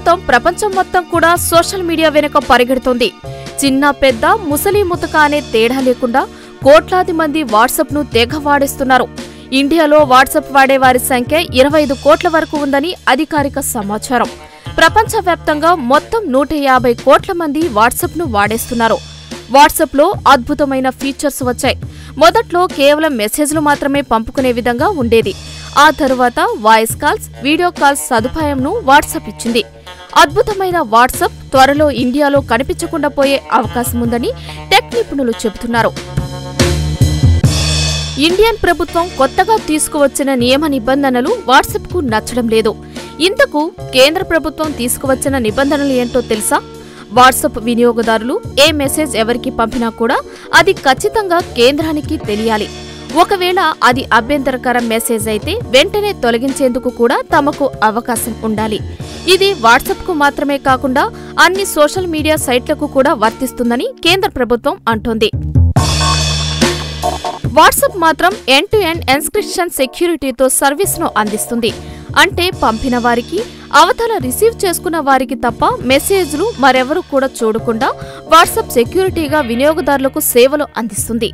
ప్రస్తుతం ప్రపంచం మొత్తం కూడా సోషల్ మీడియా వెనుక పరిగెడుతోంది. చిన్న పెద్ద ముసలి ముతక అనే తేడా లేకుండా కోట్లాది మంది వాట్సాప్ను తెగ వాడేస్తున్నారు ఇండియాలో వాట్సాప్ వాడే వారి సంఖ్య ఇరవై ఐదు కోట్ల వరకు ఉందని అధికారిక సమాచారం. ప్రపంచవ్యాప్తంగా మొత్తం నూట యాభై కోట్ల మంది వాట్సాప్ను వాడేస్తున్నారు. వాట్సాప్లో అద్భుతమైన ఫీచర్స్ వచ్చాయి. మొదట్లో కేవలం మెసేజ్లు మాత్రమే పంపుకునే విధంగా ఉండేది. ఆ తరువాత వాయిస్ కాల్స్ వీడియో కాల్స్ సదుపాయంను వాట్సాప్ ఇచ్చింది. అద్భుతమైన వాట్సాప్ త్వరలో ఇండియాలో కనిపించకుండా పోయే అవకాశం ఉందని టెక్ నిపుణులు చెబుతున్నారు. ఇండియన్ ప్రభుత్వం కొత్తగా తీసుకువచ్చిన నియమ నిబంధనలు వాట్సాప్కు నచ్చడం లేదు. ఇంతకు కేంద్ర ప్రభుత్వం తీసుకువచ్చిన నిబంధనలు ఏంటో తెలుసా? వాట్సాప్ వినియోగదారులు ఏ మెసేజ్ ఎవరికి పంపినా కూడా అది ఖచ్చితంగా కేంద్రానికి తెలియాలి. ఒకవేళ అది అభ్యంతరకర మెసేజ్ అయితే వెంటనే తొలగించేందుకు కూడా తమకు అవకాశం ఉండాలి. ఇది వాట్సాప్కు మాత్రమే కాకుండా అన్ని సోషల్ మీడియా సైట్లకు కూడా వర్తిస్తుందని కేంద్ర ప్రభుత్వం అంటోంది. వాట్సాప్ మాత్రం ఎండ్ టు ఎండ్ ఎన్స్క్రిప్షన్ సెక్యూరిటీతో సర్వీస్ను అందిస్తుంది. అంటే పంపిన వారికి అవతల రిసీవ్ చేసుకున్న వారికి తప్ప మెసేజ్లు మరెవరూ కూడా చూడకుండా వాట్సాప్ సెక్యూరిటీగా వినియోగదారులకు సేవలు అందిస్తుంది.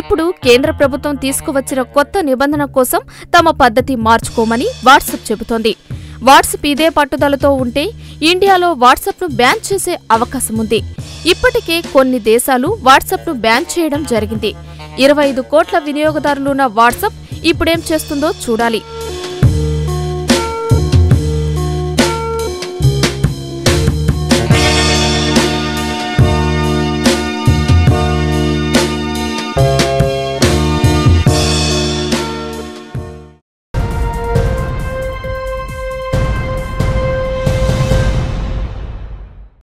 ఇప్పుడు కేంద్ర ప్రభుత్వం తీసుకువచ్చిన కొత్త నిబంధన కోసం తమ పద్ధతి మార్చుకోమని వాట్సాప్ చెబుతోంది. వాట్సాప్ ఇదే పట్టుదలతో ఉంటే ఇండియాలో వాట్సాప్ను బ్యాన్ చేసే అవకాశం ఉంది ఇప్పటికే కొన్ని దేశాలు వాట్సాప్ను బ్యాన్ చేయడం జరిగింది. ఇరవై ఐదు కోట్ల వినియోగదారులున్న వాట్సాప్ ఇప్పుడేం చేస్తుందో చూడాలి.